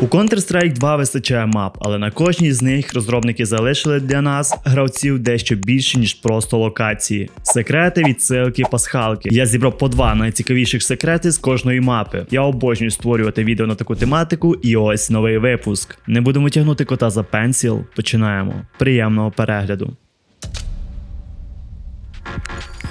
У Counter-Strike 2 вистачає мап, але на кожній з них розробники залишили для нас, гравців, дещо більше, ніж просто локації. Секрети, відсилки, пасхалки. Я зібрав по два найцікавіших секрети з кожної мапи. Я обожнюю створювати відео на таку тематику, і ось новий випуск. Не будемо тягнути кота за пенсіл. Починаємо. Приємного перегляду.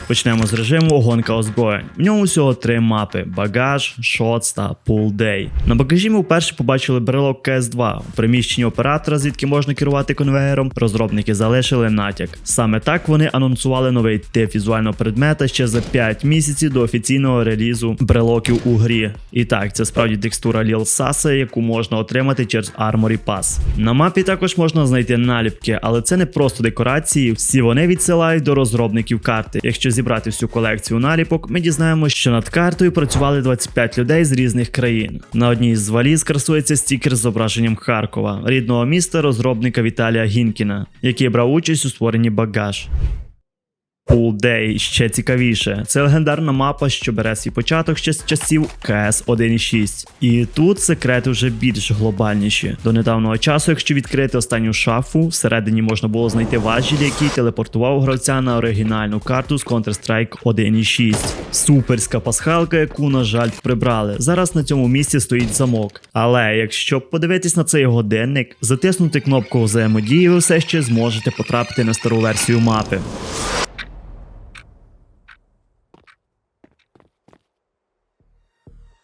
Почнемо з режиму гонка озброєнь. В ньому всього три мапи: багаж, шотс та пул дей. На багажі ми вперше побачили брелок КС2. У приміщенні оператора, звідки можна керувати конвеєром, розробники залишили натяк. Саме так вони анонсували новий тип візуального предмета ще за 5 місяців до офіційного релізу брелоків у грі. І так, це справді текстура Lil Саса, яку можна отримати через Armory Pass. На мапі також можна знайти наліпки, але це не просто декорації, всі вони відсилають до розробників карти. Якщо зібрати всю колекцію наліпок, ми дізнаємося, що над картою працювали 25 людей з різних країн. На одній з валіз красується стікер з зображенням Харкова, рідного міста розробника Віталія Гінкіна, який брав участь у створенні багаж. Pool Day ще цікавіше. Це легендарна мапа, що бере свій початок ще з часів КС 1.6. І тут секрети вже більш глобальніші. До недавнього часу, якщо відкрити останню шафу, всередині можна було знайти важіль, який телепортував гравця на оригінальну карту з Counter-Strike 1.6. Суперська пасхалка, яку, на жаль, прибрали. Зараз на цьому місці стоїть замок. Але якщо подивитись на цей годинник, затиснути кнопку взаємодії, ви все ще зможете потрапити на стару версію мапи.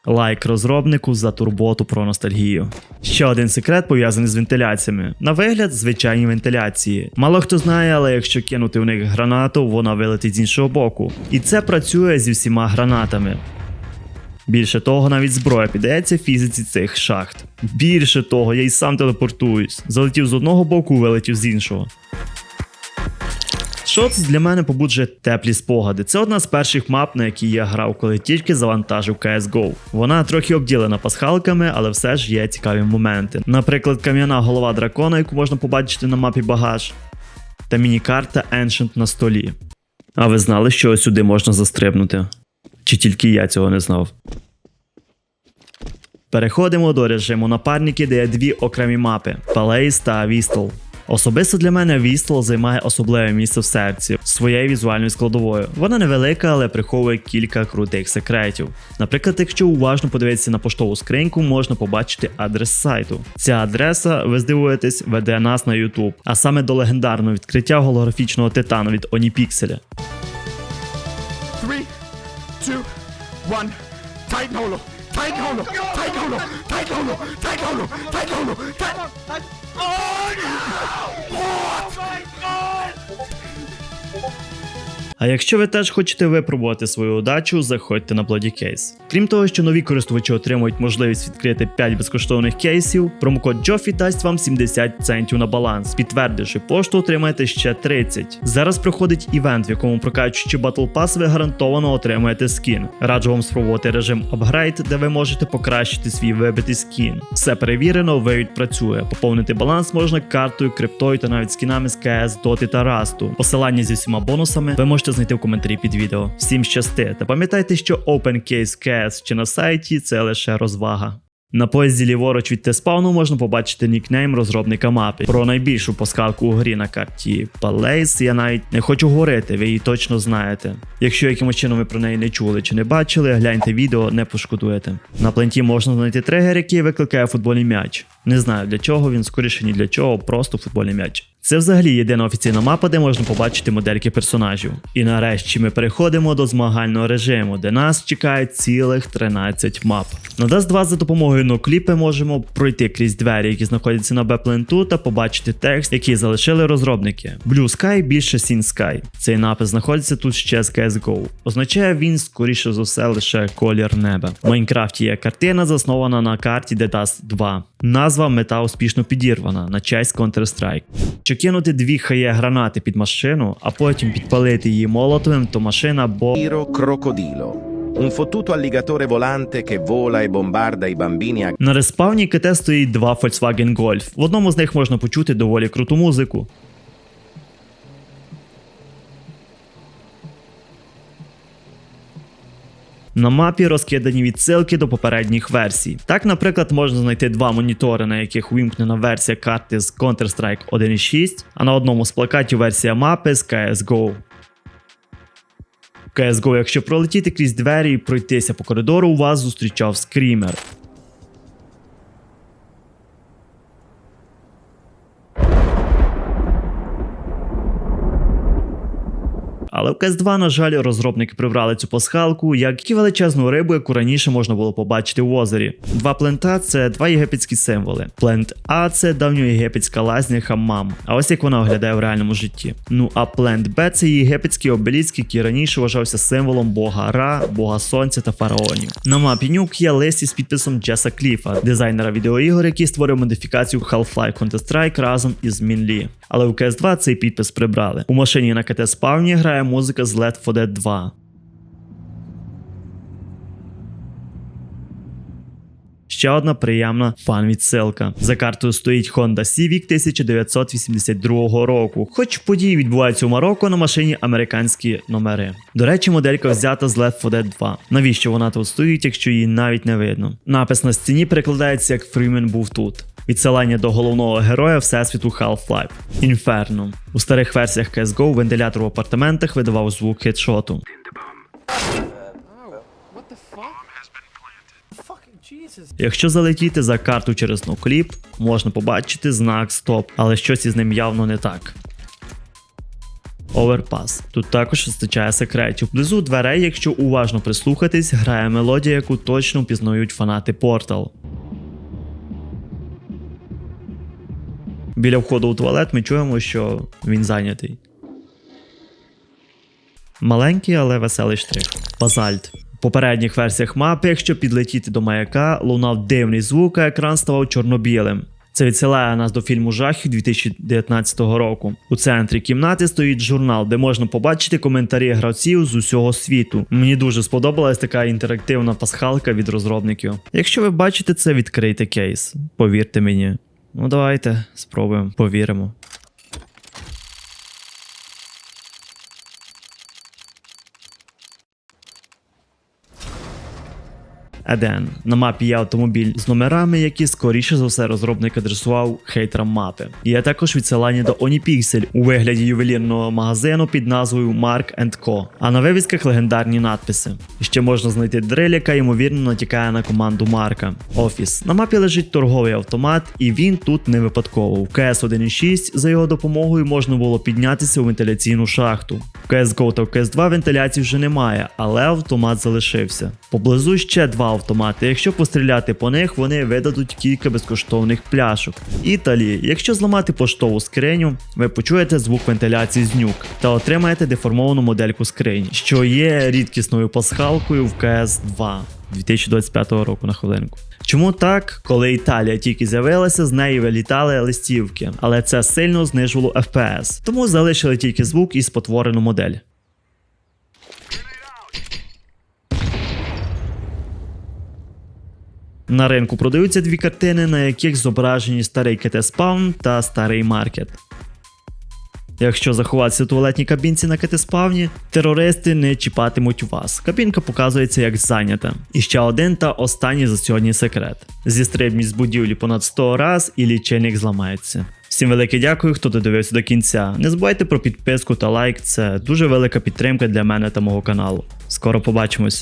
Лайк розробнику за турботу про ностальгію. Ще один секрет пов'язаний з вентиляціями. На вигляд, звичайні вентиляції. Мало хто знає, але якщо кинути в них гранату, вона вилетить з іншого боку. І це працює зі всіма гранатами. Більше того, навіть зброя піддається фізиці цих шахт. Більше того, я й сам телепортуюсь. Залетів з одного боку, вилетів з іншого. Шоц для мене побуджує теплі спогади. Це одна з перших мап, на якій я грав, коли тільки завантажив CSGO. Вона трохи обділена пасхалками, але все ж є цікаві моменти. Наприклад, кам'яна голова дракона, яку можна побачити на мапі багаж, та міні-карта Ancient на столі. А ви знали, що сюди можна застрибнути? Чи тільки я цього не знав? Переходимо до режиму напарники, де є дві окремі мапи Палейс та Вістл. Особисто для мене Вістл займає особливе місце в серці своєю візуальною складовою. Вона невелика, але приховує кілька крутих секретів. Наприклад, якщо уважно подивитися на поштову скриньку, можна побачити адрес сайту. Ця адреса, ви здивуєтесь, веде нас на YouTube, а саме до легендарного відкриття голографічного титану від Оніпікселя. Three, two, one. Tighten holo. 太高了太高了太高了太高了太高了太啊你我 А якщо ви теж хочете випробувати свою удачу, заходьте на Bloody Case. Крім того, що нові користувачі отримують можливість відкрити 5 безкоштовних кейсів, промокод Джофі дасть вам 70 центів на баланс. Підтвердивши пошту, отримаєте ще 30. Зараз проходить івент, в якому прокачуючи Battle Pass, ви гарантовано отримаєте скін. Раджу вам спробувати режим Upgrade, де ви можете покращити свій вибитий скін. Все перевірено, вивід працює. Поповнити баланс можна картою, криптою та навіть скінами з КС, Доти та Расту. Посилання зі всіма бонусами ви можете знайти в коментарі під відео. Всім щасти! Та пам'ятайте, що Open Case CS чи на сайті це лише розвага. На поїзді ліворуч від T-спауну можна побачити нікнейм розробника мапи. Про найбільшу пасхалку у грі на карті Palace я навіть не хочу говорити, ви її точно знаєте. Якщо якимось чином ви про неї не чули чи не бачили, гляньте відео, не пошкодуєте. На пленті можна знайти тригер, який викликає футбольний м'яч. Не знаю для чого він, скоріше ні для чого, просто футбольний м'яч. Це взагалі єдина офіційна мапа, де можна побачити модельки персонажів. І нарешті ми переходимо до змагального режиму, де нас чекає цілих 13 мап. На Dust 2 за допомогою нокліпи можемо пройти крізь двері, які знаходяться на Б-пленту, та побачити текст, який залишили розробники. Blue Sky більше Sin Sky. Цей напис знаходиться тут ще з CSGO. Означає він, скоріше за все, лише колір неба. В Майнкрафті є картина, заснована на карті The Dust 2. Назва мета успішно підірвана на честь Counter-Strike. Що кинути дві хає гранати під машину, а потім підпалити її молотовим, то машина бо. Crocodilo, un fottuto alligatore volante che vola e bombarda i bambini a На респавні КТ стоїть два Volkswagen Golf. В одному з них можна почути доволі круту музику. На мапі розкидані відсилки до попередніх версій. Так, наприклад, можна знайти два монітори, на яких вимкнена версія карти з Counter-Strike 1.6, а на одному з плакатів версія мапи з CSGO. В CSGO, якщо пролетіти крізь двері і пройтися по коридору, у вас зустрічав скрімер. Але в CS2, на жаль, розробники прибрали цю пасхалку, як і величезну рибу, яку раніше можна було побачити в озері. Два плента це два єгипетські символи. Плент А це давньоєгипетська лазня хаммам. А ось як вона виглядає в реальному житті. Ну а плент Б це єгипетський обеліск, який раніше вважався символом бога Ра, бога сонця та фараонів. На мапі нюк є лист із підписом Джеса Кліфа, дизайнера відеоігор, який створив модифікацію Half-Life Counter-Strike разом із Мінлі. Але у CS2 цей підпис прибрали. У машині на КТ спавні грає музика з Left 4 Dead 2. Ще одна приємна фан-відсилка. За картою стоїть Honda Civic 1982 року. Хоч події відбуваються у Марокко на машині американські номери. До речі, моделька взята з Left 4 Dead 2. Навіщо вона тут стоїть, якщо її навіть не видно? Напис на стіні перекладається як Фрімен був тут. Відсилання до головного героя всесвіту Half-Life – Інферно. У старих версіях CSGO вентилятор в апартаментах видавав звук хедшоту. Якщо залетіти за карту через нокліп, можна побачити знак стоп, але щось із ним явно не так. Оверпас. Тут також вистачає секретів. Внизу дверей, якщо уважно прислухатись, грає мелодія, яку точно впізнають фанати Portal. Біля входу у туалет ми чуємо, що він зайнятий. Маленький, але веселий штрих. Базальт. В попередніх версіях мапи, якщо підлетіти до маяка, лунав дивний звук, а екран ставав чорно-білим. Це відсилає нас до фільму жахів 2019 року. У центрі кімнати стоїть журнал, де можна побачити коментарі гравців з усього світу. Мені дуже сподобалась така інтерактивна пасхалка від розробників. Якщо ви бачите це, відкрийте кейс. Повірте мені. Ну давайте спробуємо, повіримо. Еден. На мапі є автомобіль з номерами, які скоріше за все розробник адресував хейтерам мапи. Є також відсилання до Onipixel у вигляді ювелірного магазину під назвою Mark Co. А на вивісках легендарні надписи. Ще можна знайти дрель, яка ймовірно натякає на команду Марка. Офіс. На мапі лежить торговий автомат, і він тут не випадково. В CS 1.6 за його допомогою можна було піднятися у вентиляційну шахту. В CSGO та в CS2 вентиляції вже немає, але автомат залишився. Поблизу ще два автомати. Якщо постріляти по них, вони видадуть кілька безкоштовних пляшок. Італі, якщо зламати поштову скриню, ви почуєте звук вентиляції з нюк та отримаєте деформовану модельку скрині, що є рідкісною пасхалкою в CS2. 2025 року на хвилинку. Чому так? Коли Італія тільки з'явилася, з неї вилітали листівки, але це сильно знижувало FPS, тому залишили тільки звук і спотворену модель. На ринку продаються дві картини, на яких зображені старий КТ спаун та старий маркет. Якщо заховатися у туалетній кабінці на КТ-спавні, терористи не чіпатимуть вас. Кабінка показується як зайнята. І ще один та останній за сьогодні секрет. Зістрибніть з будівлі понад 100 раз і лічильник зламається. Всім велике дякую, хто додивився до кінця. Не забувайте про підписку та лайк, це дуже велика підтримка для мене та мого каналу. Скоро побачимось.